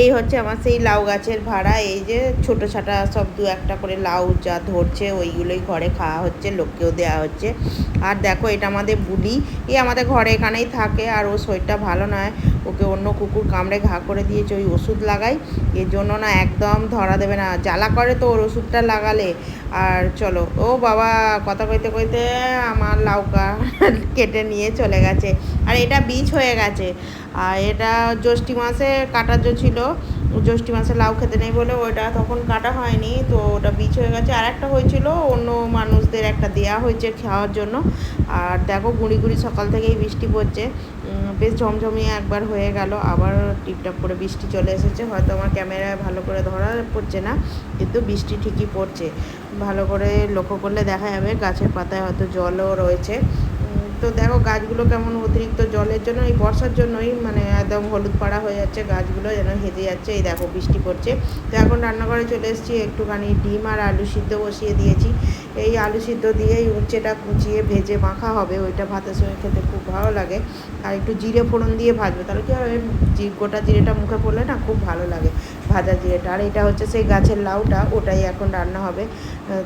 এই হচ্ছে আমার সেই লাউ গাছের ভাড়া, এই যে ছোটো ছাটা সব দু একটা করে লাউ যা ধরছে ওইগুলোই ঘরে খাওয়া হচ্ছে, লোককেও দেওয়া হচ্ছে। আর দেখো এটা আমাদের বুলি এ আমাদের ঘরে এখানেই থাকে আর ও শরীরটা ভালো নয়, ওকে অন্য কুকুর কামড়ে ঘা করে দিয়েছে, ওই ওষুধ লাগাই। এর জন্য না একদম ধরা দেবে না, জ্বালা করে তো ওর ওষুধটা লাগালে। আর চলো, ও বাবা কথা কইতে কইতে আমার লাউকা কেটে নিয়ে চলে গেছে। আর এটা বীজ হয়ে গেছে। আর এটা জ্যৈষ্ঠী মাসে কাটার ছিল জ্যৈষ্ঠী মাসে লাউ খেতে নেই বলে ওটা তখন কাটা হয়নি, তো ওটা বীজ হয়ে গেছে। আর একটা হয়েছিল, অন্য মানুষদের একটা দেয়া হয়েছে খাওয়ার জন্য। আর দেখো গুঁড়ি গুঁড়ি সকাল থেকেই বৃষ্টি পড়ছে। বেশ ঝমঝমিয়ে একবার হয়ে গেল, আবার টিপটাপ করে বৃষ্টি চলে এসেছে। হয়তো আমার ক্যামেরায় ভালো করে ধরা পড়ছে না, কিন্তু বৃষ্টি ঠিকই পড়ছে। ভালো করে লক্ষ্য করলে দেখা যাবে গাছের পাতায় হয়তো জলও রয়েছে। তো দেখো গাছগুলো কেমন অতিরিক্ত জলের জন্য, এই বর্ষার জন্যই মানে একদম হলুদ পাড়া হয়ে যাচ্ছে, গাছগুলো যেন হেজে যাচ্ছে, এই দেখো বৃষ্টি পড়ছে। তো এখন রান্নাঘরে চলে এসেছি, একটুখানি ডিম আর আলু সিদ্ধ বসিয়ে দিয়েছি। এই আলু সিদ্ধ দিয়েই উচ্ছেটা কুচিয়ে ভেজে মাখা হবে, ওইটা ভাতের সঙ্গে খেতে খুব ভালো লাগে। আর একটু জিরে ফোড়ন দিয়ে ভাজবে, তাহলে কী হবে গোটা জিরেটা মুখে পড়লে না খুব ভালো লাগে। ভাজা জিরেটা আর এটা হচ্ছে সেই গাছের লাউটা, ওটাই এখন রান্না হবে।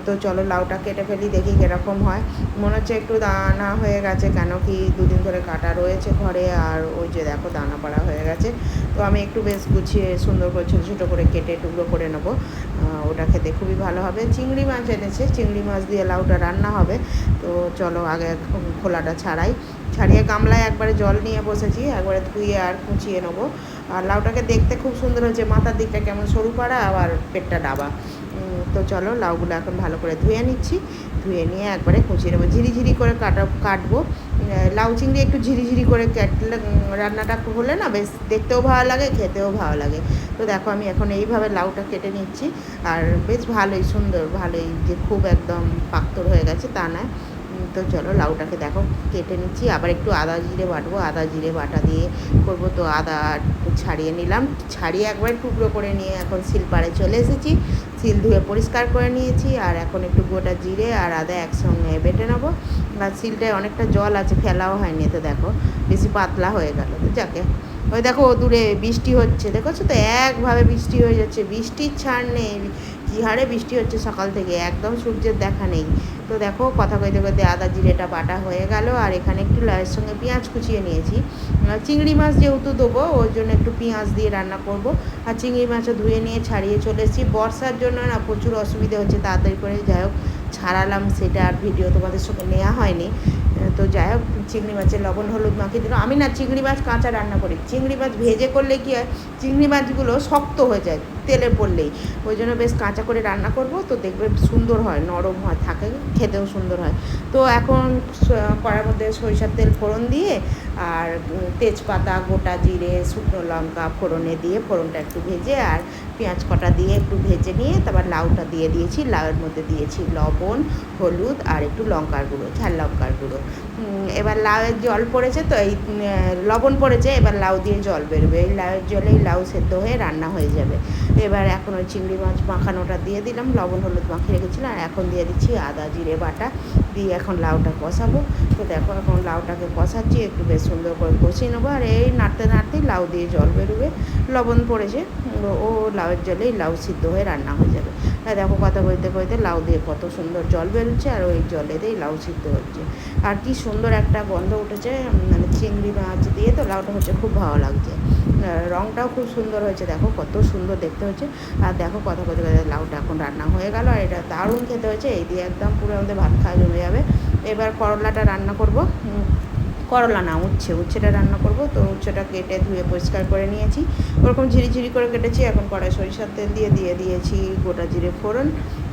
তো চলো লাউটা কেটে ফেলি, দেখি কীরকম হয়। মনে হচ্ছে একটু দানা হয়ে গেছে, কেন কি দুদিন ধরে কাটা রয়েছে ঘরে, আর ওই যে দেখো দানা পাড়া হয়ে গেছে। তো আমি একটু বেশ গুছিয়ে সুন্দর করে ছোটো ছোটো করে কেটে টুকরো করে নেব। ওটা খেতে খুবই ভালো হবে। চিংড়ি মাছ এনেছে, চিংড়ি মাছ দিয়ে লাউটা রান্না হবে। তো চলো আগে খোলাটা ছাড়াই। ছাড়িয়ে গামলায় একবারে জল নিয়ে বসেছি, একবারে ধুয়ে আর কুচিয়ে নেব। আর লাউটাকে দেখতে খুব সুন্দর হয়েছে। মাথার দিকটা কেমন সরু পাড়া আবার পেটটা ডাবা। তো চলো লাউগুলো এখন ভালো করে ধুয়ে নিচ্ছি। ধুয়ে নিয়ে একবারে কুচিয়ে নেব। ঝিরিঝিরি করে কাটা, কাটবো। লাউ চিংড়ি একটু ঝিরিঝিরি করে কাটলে রান্নাটা হলে না বেশ দেখতেও ভালো লাগে, খেতেও ভালো লাগে। তো দেখো আমি এখন এইভাবে লাউটা কেটে নিচ্ছি। আর বেশ ভালোই সুন্দর, ভালোই যে খুব একদম পাক্তর হয়ে গেছে তা নয়। তো চলো লাউটাকে দেখো, কেটে নিচ্ছি। আবার একটু আদা জিরে বাটবো। আদা জিরে বাটা দিয়ে করব তো আদা একটু ছাড়িয়ে নিলাম। ছাড়িয়ে একবার টুকরো করে নিয়ে এখন শিলপাড়ে চলে এসেছি। শিল ধুয়ে পরিষ্কার করে নিয়েছি আর এখন একটু গোটা জিরে আর আদা একসঙ্গে বেটে নেব। আর শিলটায় অনেকটা জল আছে, ফেলাও হয়নি তো দেখো। বেশি পাতলা হয়ে গেল তো, যাকে। ওই দেখো দূরে বৃষ্টি হচ্ছে। দেখেছ তো? একভাবে বৃষ্টি হয়ে যাচ্ছে। বৃষ্টির ছাড় নেই। কী হারে বৃষ্টি হচ্ছে সকাল থেকে, একদম সূর্যের দেখা নেই। তো দেখো, কথা কইতে কইতে আদা জিরেটা বাটা হয়ে গেল, আর এখানে একটু লাউয়ের সঙ্গে পেঁয়াজ কুচিয়ে নিয়েছি। চিংড়ি মাছ যেহেতু দেবো, ওর জন্য একটু পেঁয়াজ দিয়ে রান্না করব। আর চিংড়ি মাছও ধুয়ে নিয়ে ছাড়িয়ে চলে এসেছি। বর্ষার জন্য না প্রচুর অসুবিধা হচ্ছে, তাড়াতাড়ি করে যাই হোক, ছাড়ালাম সেটা আর ভিডিও তোমাদের সঙ্গে নেওয়া হয়নি। তো যাই হোক, চিংড়ি মাছের লবণ, হলুদ মাখিয়ে দিল। আমি না চিংড়ি মাছ, কাঁচা রান্না করি। চিংড়ি মাছ ভেজে করলে কি হয়, চিংড়ি মাছগুলো শক্ত হয়ে যায়, তেলে পড়লেই। ওই জন্য বেশ কাঁচা করে রান্না করব, তো দেখবে সুন্দর হয়, নরম হয়, থাকে, খেতেও সুন্দর হয়। তো এখন কড়ার মধ্যে সরিষার তেল ফোড়ন দিয়ে আর তেজপাতা, গোটা জিরে, শুকনো লঙ্কা ফোড়নে দিয়ে ফোড়নটা একটু ভেজে আর পেঁয়াজ কটা দিয়ে একটু ভেজে নিয়ে তারপর লাউটা দিয়ে দিয়েছি। লাউয়ের মধ্যে দিয়েছি লবণ, হলুদ আর একটু লঙ্কার গুঁড়ো, ঝাল লঙ্কার গুঁড়ো। এবার লাউয়ের জল পড়েছে তো এই লবণ পড়েছে, এবার লাউ দিয়ে জল বেরোবে। এই লাউয়ের জলেই লাউ সেদ্ধ হয়ে রান্না হয়ে যাবে। এবার এখন ওই চিংড়ি মাছ মাখানোটা দিয়ে দিলাম, লবণ, হলুদ মাখিয়ে রেখেছিলাম আর এখন দিয়ে দিচ্ছি আদা, জিরে, বাটা। দিয়ে এখন লাউটা কষাবো। তো দেখো এখন লাউটাকে কষাচ্ছি, একটু বেশ সুন্দর করে কষিয়ে নেব। আর এই নাড়তে নাড়তেই লাউ দিয়ে জল বেরোবে। লবণ পড়েছে, ও- লাউয়ের জলেই লাউ সিদ্ধ হয়ে রান্না হয়ে যাবে। আর দেখো কথা বলতে বলতে লাউ দিয়ে কত সুন্দর জল বেরোচ্ছে, আর ওই জলেতেই লাউ সিদ্ধ হচ্ছে। আর কি সুন্দর একটা গন্ধ উঠেছে মানে চিংড়ি মাছ দিয়ে তো লাউটা হচ্ছে খুব ভালো লাগছে। রঙটাও খুব সুন্দর হয়েছে, দেখো কত সুন্দর দেখতে হচ্ছে। আর দেখো কথা বলতে বলতে লাউটা এখন রান্না হয়ে গেল, আর এটা দারুণ খেতে হয়েছে। এই দিয়ে একদম পুরো আমাদের ভাত খাওয়া জমে যাবে। এবার করলাটা রান্না করব। করলা না, উচ্ছে, উচ্ছেটা রান্না করব। তো উচ্ছেটা কেটে ধুয়ে পরিষ্কার করে নিয়েছি। ওরকম ঝিরিঝিরি করে কেটেছি, এখন কড়াই সরিষার তেল দিয়ে দিয়ে দিয়েছি গোটা জিরে ফোড়ন।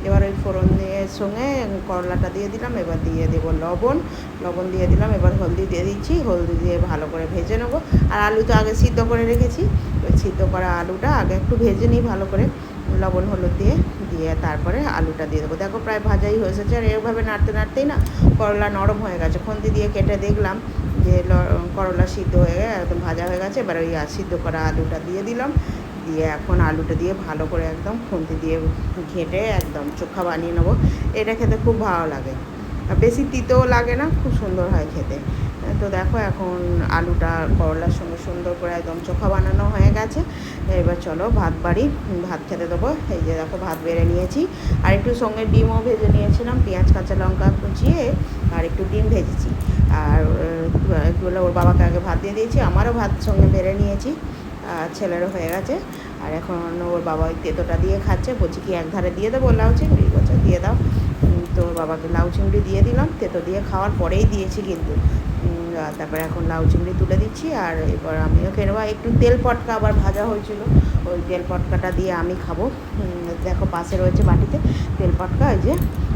এবার ওই ফোড়ন দিয়ে সঙ্গে করলাটা দিয়ে দিলাম, এবার দিয়ে দেবো লবণ। লবণ দিয়ে দিলাম, এবার হলদি দিয়ে দিচ্ছি, হলদি দিয়ে ভালো করে ভেজে নেব। আর আলু তো আগে সিদ্ধ করে রেখেছি ওই সিদ্ধ করা আলুটা আগে একটু ভেজে নিই ভালো করে। লবণ, হলুদ দিয়ে দিয়ে তারপরে আলুটা দিয়ে দেবো। দেখো প্রায় ভাজাই হয়ে এসেছে, আর এভাবে নাড়তে, নাড়তেই না, করলা নরম হয়ে গেছে। খন্তি দিয়ে কেটে দেখলাম যে করলা সিদ্ধ হয়ে গেছে, একদম ভাজা হয়ে গেছে। এবার ওই সিদ্ধ করা আলুটা দিয়ে দিলাম। দিয়ে এখন আলুটা দিয়ে ভালো করে একদম খুন্তি দিয়ে ঘেঁটে একদম চোখা বানিয়ে নেব। এটা খেতে খুব ভালো লাগে। বেশি তিতেও লাগে না, খুব সুন্দর হয় খেতে। তো দেখো এখন আলুটা করলার সঙ্গে সুন্দর করে একদম চোখা বানানো হয়ে গেছে। এবার চলো ভাত বাড়ি, ভাত খেতে দেবো। এই যে দেখো ভাত বেড়ে নিয়েছি। আর একটু সঙ্গে ডিমও ভেজে নিয়েছিলাম, পেঁয়াজ, কাঁচা লঙ্কা কুচিয়ে আর একটু ডিম ভেজেছি। আর এগুলো ওর বাবাকে আগে ভাত দিয়ে দিয়েছি, আমারও ভাত সঙ্গে বেড়ে নিয়েছি ছেলেরও হয়ে গেছে। আর এখন ওর বাবা ওই তেতোটা দিয়ে খাচ্ছে, বলছি কি এক ধারে দিয়ে দেবো লাউ চিংড়ি? বলছে, দিয়ে দাও। তো ওর বাবাকে লাউ চিংড়ি দিয়ে দিলাম, তেতো দিয়ে খাওয়ার পরেই দিয়েছি কিন্তু। তারপরে এখন লাউ চিংড়ি তুলে দিচ্ছি, আর এবার আমিও খেয়ে নেব। একটু তেল পটকা আবার ভাজা হয়েছিল, ওই তেল পটকাটা দিয়ে আমি খাব। দেখো পাশে রয়েছে বাটিতে তেল পটকা ওই যে,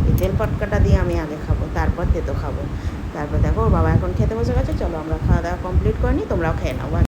এই তেল পটকাটা দিয়ে আমি আগে খাব, তারপর তেতো খাব। তারপর দেখো বাবা এখন খেতে বসে গেছে, চলো আমরা খাওয়া দাওয়া কমপ্লিট করে নিই, তোমরাও খেয়ে নাও